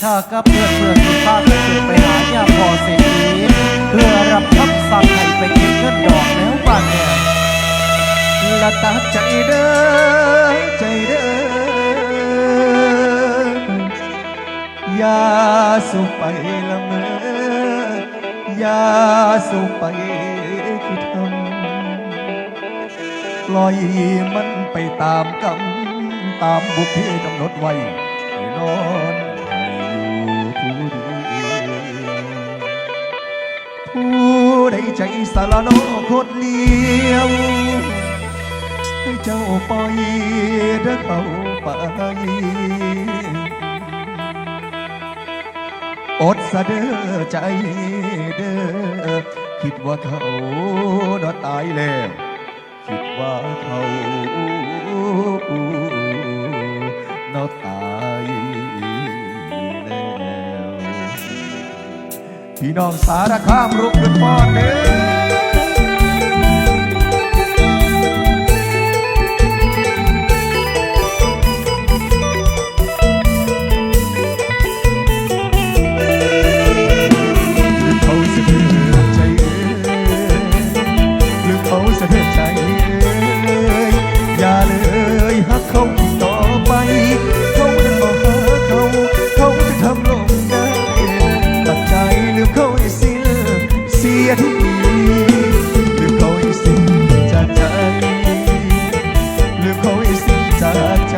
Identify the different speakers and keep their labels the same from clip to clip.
Speaker 1: ชากับเพื่อเพื่อนที่พากันขึ้นไปหายาพอเศรษฐีเพื่อรับคำสั่งให้ไปเก็บเงินดอกแล้วบ้านเนี่ย
Speaker 2: ละตัดใจเด้อใจเด้อยาสู่ไปละเมออยาสู่ไปคือทำปล่อยมันไปตามกรรมตามบุพเพกำหนดไว้นอน ใจสารโนโคตรเลียวให้เจ้าปล่อยเด้อเขาไปอดสะเด้อใจเด้อคิดว่าเขานอตายแล้ว คิดว่าเขานอตาย พี่น้องสารคามรุกเป็นป้อนเด้อ สียทีหรือเขาให้สิ้นจากใจหรือเขาให้สิ้นจากใจ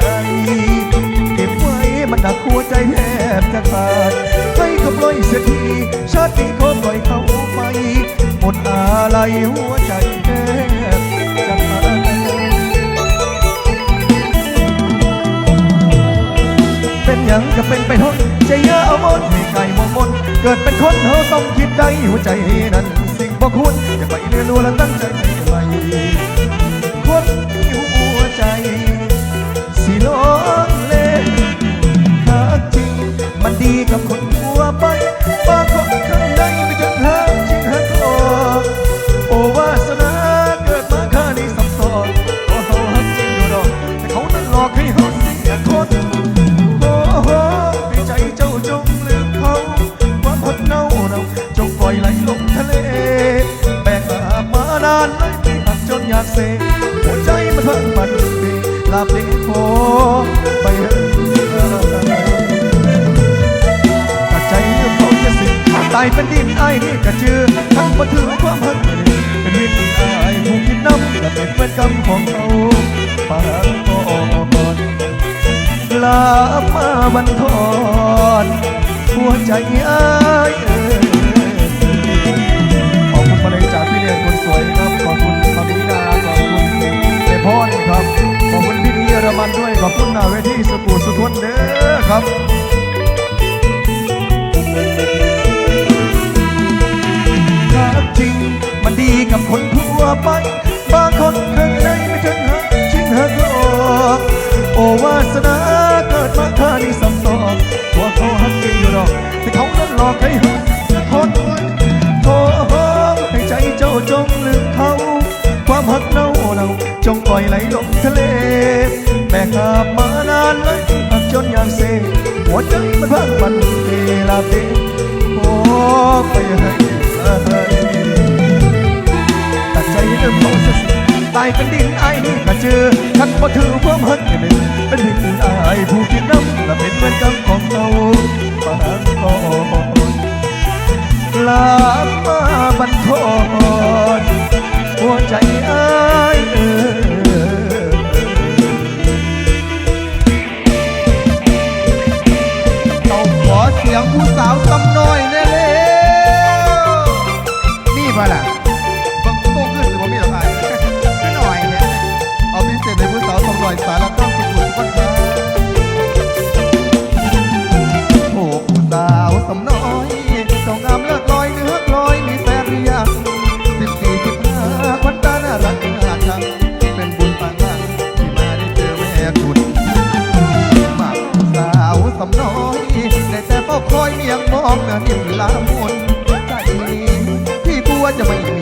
Speaker 2: เก็บไว้มันหนักหัวใจแทบจะขาดให้เขาปล่อยเสียทีชาตินี้ขอปล่อยเขาไปหมดอะไรหัวใจแทบจะขาดเป็นหยังก็เป็นไปทนใจเยอะเอามนให้ไก่มองมน เกิดเป็นคนเฮาต้องคิดได้หัวใจนั้นสิ่งบ่ควรอย่าไปเรียนรู้และตั้งใจให้ไปคนมีหัวใจ สิลองเล่นหากจริงมันดีกับคนทั่วไปายเป็นดินไอ้นี่กระเจือทั้งบันทึกความหักเป็นวินไอ้ผู้คิดน้ำและเป็นเวรกรรมของเขาปางก่อนลับมาบันทอนหัวใจไอ้ขอบคุณมาเลยจากพี่เลี้ยงคนสวยครับ ขอบคุณมามีนาขอบคุณเอพอนครับ ขอบคุณพี่นีเยอรมันด้วย ขอบคุณหนาเวทีสกูสุทนเด้อครับ ใจมันพังมันเวลาเปโอ้ไปให้เลยตัดใจเริ่มเขาเสียสิตายเป็นดินไอ้นี่ก็เจอทันบ่ถือความหักแค่หนึ่งเป็นดินไอ้ผู้กินน้ำและเป็นเวรกรรมของเราปางก่อนลับมาบันทอนหัวใจไอ้เออ
Speaker 3: งผู้สาวซ้ำน้อย ริมละมุนใจนี้พี่กลัวจะไม่มี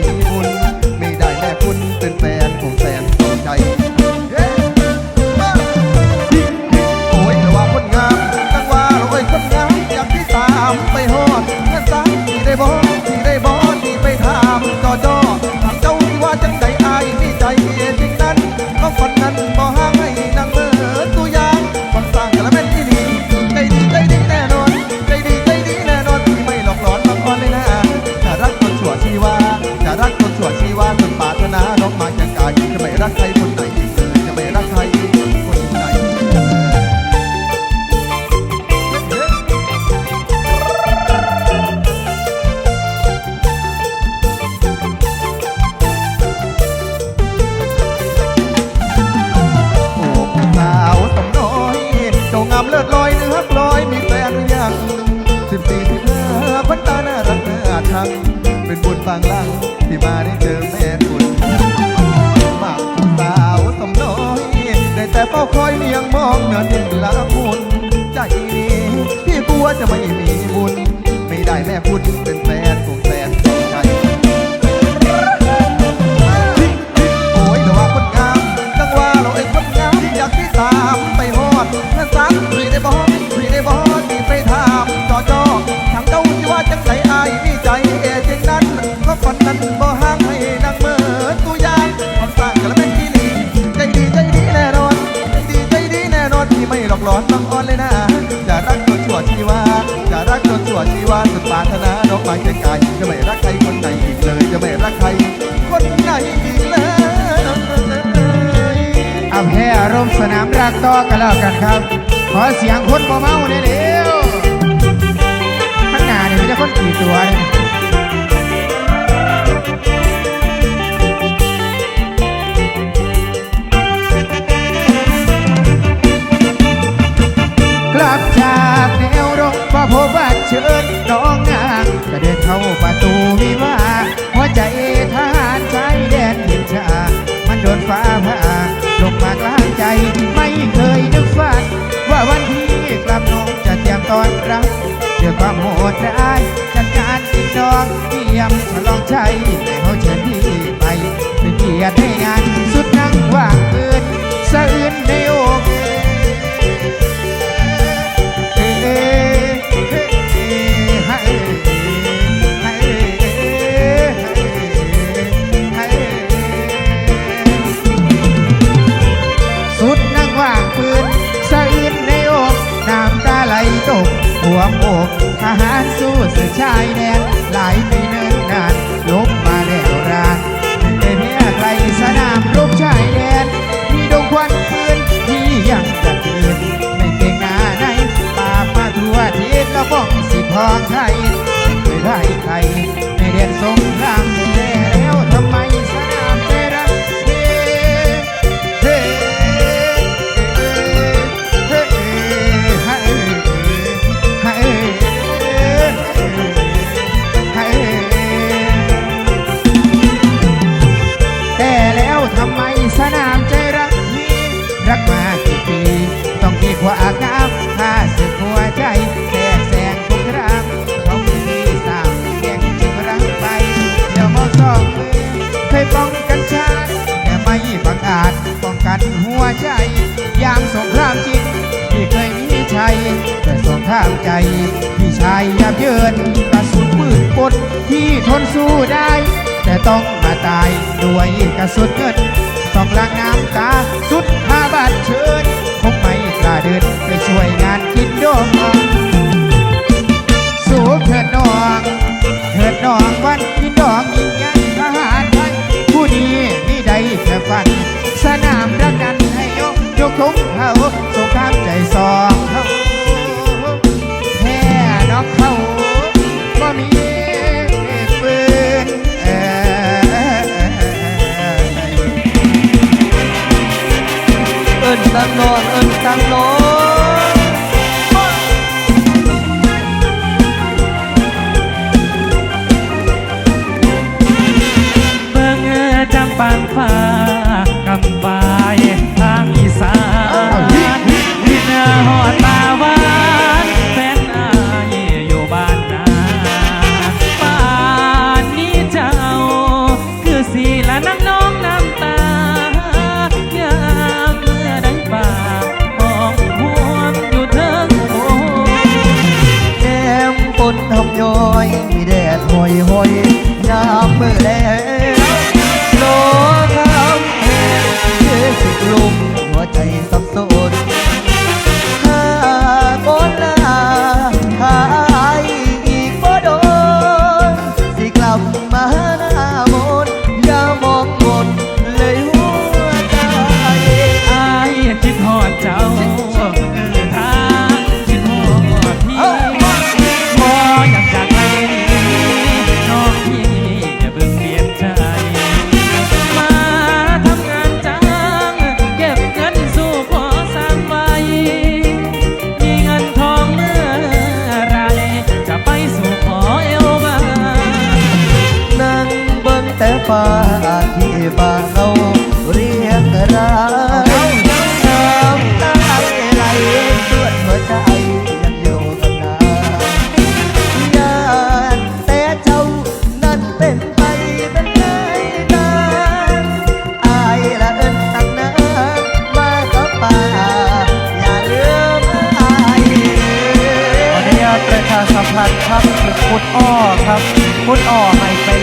Speaker 3: เมื่อดินละมุนใจนี้พี่กลัวจะไม่มีบุญ ไม่ได้แม่พูดเป็นแฟนคงแสนสนใจโอ้ยแต่ว่าคนงามจังว่าเราไอ้คนงามอยากที่สามไปฮอดนั่นสักพี่ได้บอพี่ได้บอย นาดอกายจะไม่รักใครคนไหนอีกเลย จะไม่รักใครคนไหนอีกเลย
Speaker 4: เอาแพ้อารมณ์สนามรักต่อกันแล้วกันครับ ขอเสียงคนบ่เมาเร็วข้างหน้านี่มีแต่คนกี่ตัวเนี่ยกลับจากแนวรบมาพบว่าเชิญน้อง ความโหดร้ายจัดการกินดองเยี่ยมฉลองใจให้เขาเชิญพี่ไปเป็นเกียรติให้งานสุดนั่งว่างเกิน นหัวใจ ยามสงครามจริงที่เคยมีชัยแต่สงครามใจ พี่ชายยับเยินกระสุนปืนกลที่ทนสู้ได้ แต่ต้องมาตายด้วยกระสุนเงินต้องล้างน้ำตาสุดพาบาดเชิญคงไม่กล้าเดินไปช่วยงานกินดองสู้เถิดน้องเถิดน้องวันกินดอกยิ่งใหญ่ทหารไทยผู้ดีมีใดแค่ฝัน สนามรักกันให้ยกยกทงเขาสงครามใจสองเขาแพ้นอกเขาบ่มีปืนเออ
Speaker 2: เอิ้นตังนอนเอิ้นตังนอน
Speaker 1: หั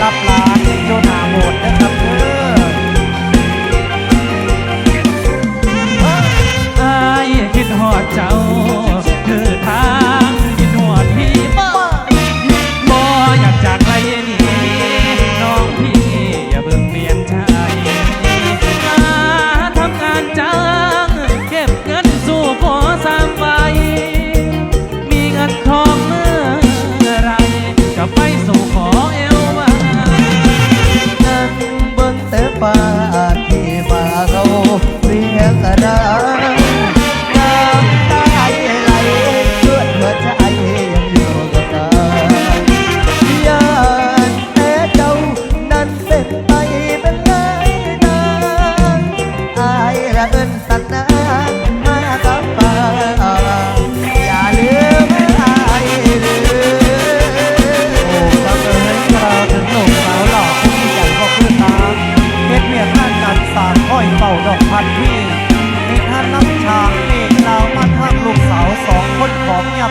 Speaker 1: รับลา
Speaker 2: นโยนา
Speaker 5: โบด